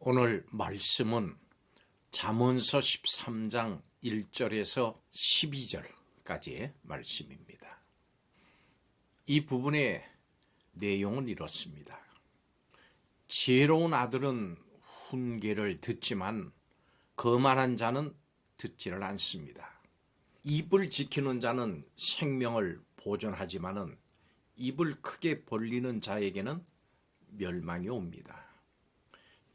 오늘 말씀은 잠언서 13장 1절에서 12절까지의 말씀입니다. 이 부분의 내용은 이렇습니다. 지혜로운 아들은 훈계를 듣지만 거만한 자는 듣지를 않습니다. 입을 지키는 자는 생명을 보존하지만은 입을 크게 벌리는 자에게는 멸망이 옵니다.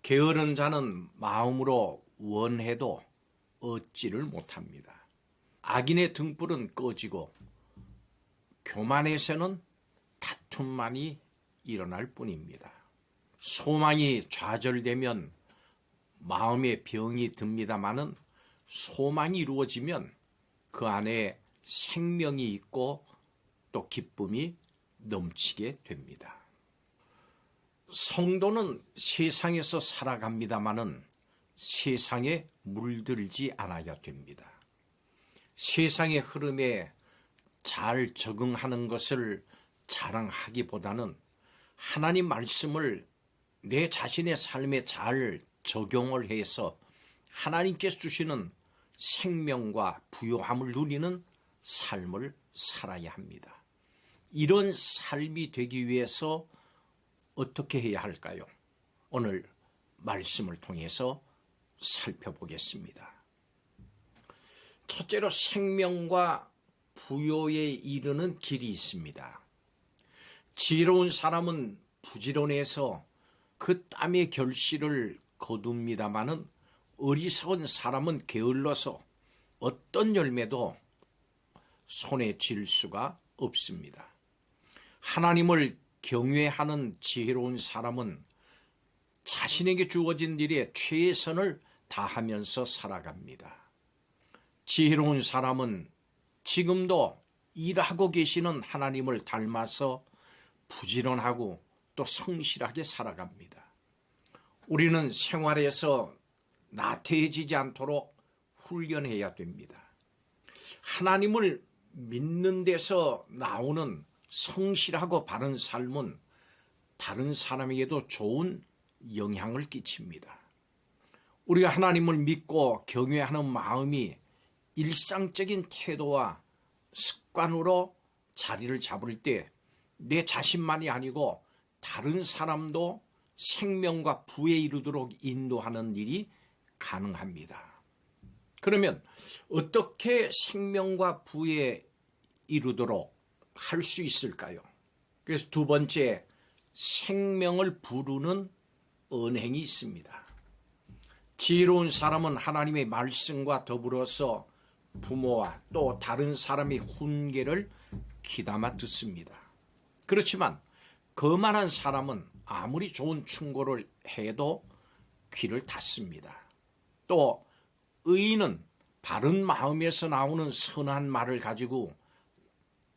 게으른 자는 마음으로 원해도 얻지를 못합니다. 악인의 등불은 꺼지고 교만에서는 다툼만이 일어날 뿐입니다. 소망이 좌절되면 마음에 병이 듭니다마는 소망이 이루어지면 그 안에 생명이 있고 또 기쁨이 넘치게 됩니다. 성도는 세상에서 살아갑니다마는 세상에 물들지 않아야 됩니다. 세상의 흐름에 잘 적응하는 것을 자랑하기보다는 하나님 말씀을 내 자신의 삶에 잘 적용을 해서 하나님께서 주시는 생명과 부요함을 누리는 삶을 살아야 합니다. 이런 삶이 되기 위해서 어떻게 해야 할까요? 오늘 말씀을 통해서 살펴보겠습니다. 첫째로 생명과 부요에 이르는 길이 있습니다. 지혜로운 사람은 부지런해서 그 땀의 결실을 거둡니다마는 어리석은 사람은 게을러서 어떤 열매도 손에 쥘 수가 없습니다. 하나님을 경외하는 지혜로운 사람은 자신에게 주어진 일에 최선을 다하면서 살아갑니다. 지혜로운 사람은 지금도 일하고 계시는 하나님을 닮아서 부지런하고 또 성실하게 살아갑니다. 우리는 생활에서 나태해지지 않도록 훈련해야 됩니다. 하나님을 믿는 데서 나오는 성실하고 바른 삶은 다른 사람에게도 좋은 영향을 끼칩니다. 우리가 하나님을 믿고 경외하는 마음이 일상적인 태도와 습관으로 자리를 잡을 때 내 자신만이 아니고 다른 사람도 생명과 부에 이르도록 인도하는 일이 가능합니다. 그러면 어떻게 생명과 부에 이르도록 할 수 있을까요? 그래서 두 번째, 생명을 부르는 은행이 있습니다. 지혜로운 사람은 하나님의 말씀과 더불어서 부모와 또 다른 사람의 훈계를 귀담아 듣습니다. 그렇지만 거만한 사람은 아무리 좋은 충고를 해도 귀를 닫습니다. 또 의인은 바른 마음에서 나오는 선한 말을 가지고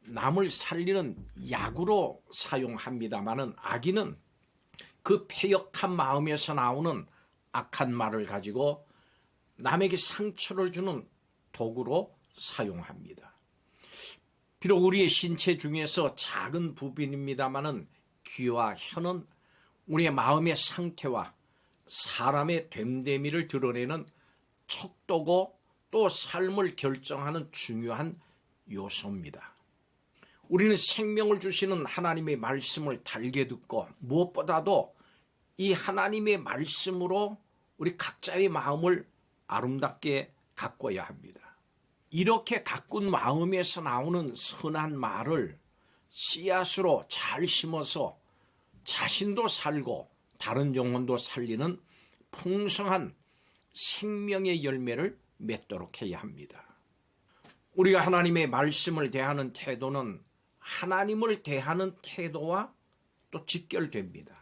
남을 살리는 약으로 사용합니다마는 악인은 그 폐역한 마음에서 나오는 악한 말을 가지고 남에게 상처를 주는 도구로 사용합니다. 비록 우리의 신체 중에서 작은 부분입니다마는 귀와 혀는 우리의 마음의 상태와 사람의 됨됨이를 드러내는 척도고 또 삶을 결정하는 중요한 요소입니다. 우리는 생명을 주시는 하나님의 말씀을 달게 듣고 무엇보다도 이 하나님의 말씀으로 우리 각자의 마음을 아름답게 가꿔야 합니다. 이렇게 가꾼 마음에서 나오는 선한 말을 씨앗으로 잘 심어서 자신도 살고 다른 영혼도 살리는 풍성한 생명의 열매를 맺도록 해야 합니다. 우리가 하나님의 말씀을 대하는 태도는 하나님을 대하는 태도와 또 직결됩니다.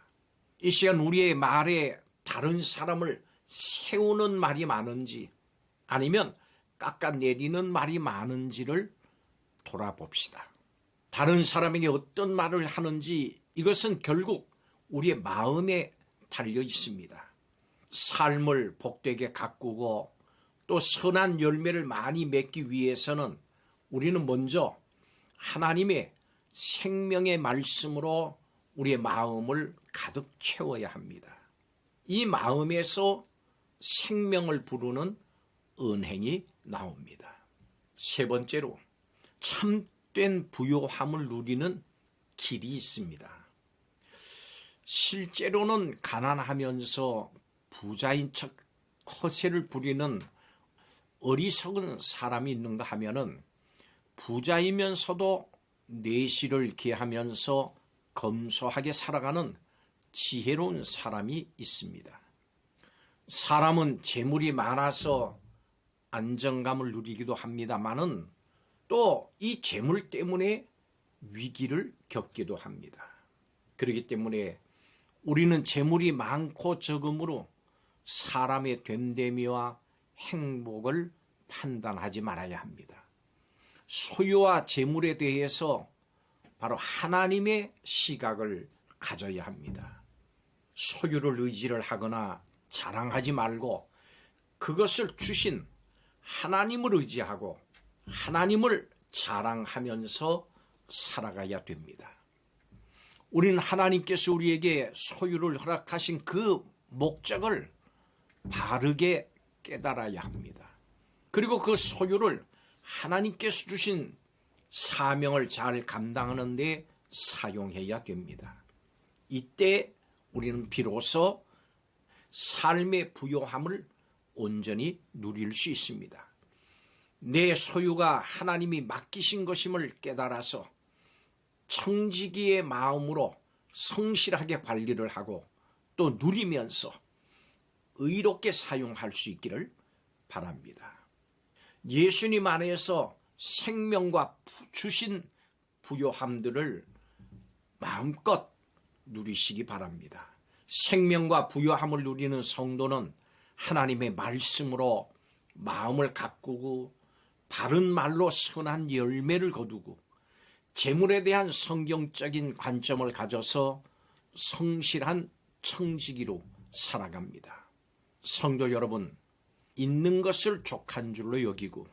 이 시간 우리의 말에 다른 사람을 세우는 말이 많은지 아니면 깎아내리는 말이 많은지를 돌아봅시다. 다른 사람에게 어떤 말을 하는지 이것은 결국 우리의 마음에 달려 있습니다. 삶을 복되게 가꾸고 또 선한 열매를 많이 맺기 위해서는 우리는 먼저 하나님의 생명의 말씀으로 우리의 마음을 가득 채워야 합니다. 이 마음에서 생명을 부르는 은행이 나옵니다. 세 번째로 참된 부요함을 누리는 길이 있습니다. 실제로는 가난하면서 부자인 척 허세를 부리는 어리석은 사람이 있는가 하면은 부자이면서도 내실을 기하면서 검소하게 살아가는 지혜로운 사람이 있습니다. 사람은 재물이 많아서 안정감을 누리기도 합니다만은 또 이 재물 때문에 위기를 겪기도 합니다. 그렇기 때문에 우리는 재물이 많고 적음으로 사람의 된됨이와 행복을 판단하지 말아야 합니다. 소유와 재물에 대해서 바로 하나님의 시각을 가져야 합니다. 소유를 의지를 하거나 자랑하지 말고 그것을 주신 하나님을 의지하고 하나님을 자랑하면서 살아가야 됩니다. 우리는 하나님께서 우리에게 소유를 허락하신 그 목적을 바르게 깨달아야 합니다. 그리고 그 소유를 하나님께서 주신 사명을 잘 감당하는 데 사용해야 됩니다. 이때 우리는 비로소 삶의 부요함을 온전히 누릴 수 있습니다. 내 소유가 하나님이 맡기신 것임을 깨달아서 청지기의 마음으로 성실하게 관리를 하고 또 누리면서 의롭게 사용할 수 있기를 바랍니다. 예수님 안에서 생명과 주신 부요함들을 마음껏 누리시기 바랍니다. 생명과 부요함을 누리는 성도는 하나님의 말씀으로 마음을 가꾸고 바른 말로 선한 열매를 거두고 재물에 대한 성경적인 관점을 가져서 성실한 청지기로 살아갑니다. 성도 여러분, 있는 것을 족한 줄로 여기고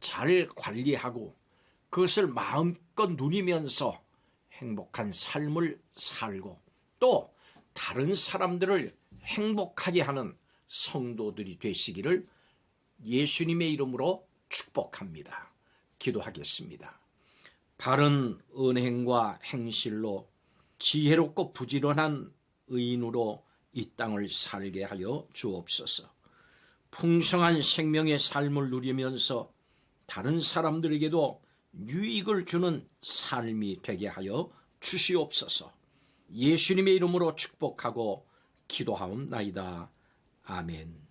잘 관리하고 그것을 마음껏 누리면서 행복한 삶을 살고 또 다른 사람들을 행복하게 하는 성도들이 되시기를 예수님의 이름으로 축복합니다. 기도하겠습니다. 바른 은행과 행실로 지혜롭고 부지런한 의인으로 이 땅을 살게 하여 주옵소서. 풍성한 생명의 삶을 누리면서 다른 사람들에게도 유익을 주는 삶이 되게 하여 주시옵소서. 예수님의 이름으로 축복하고 기도하옵나이다. 아멘.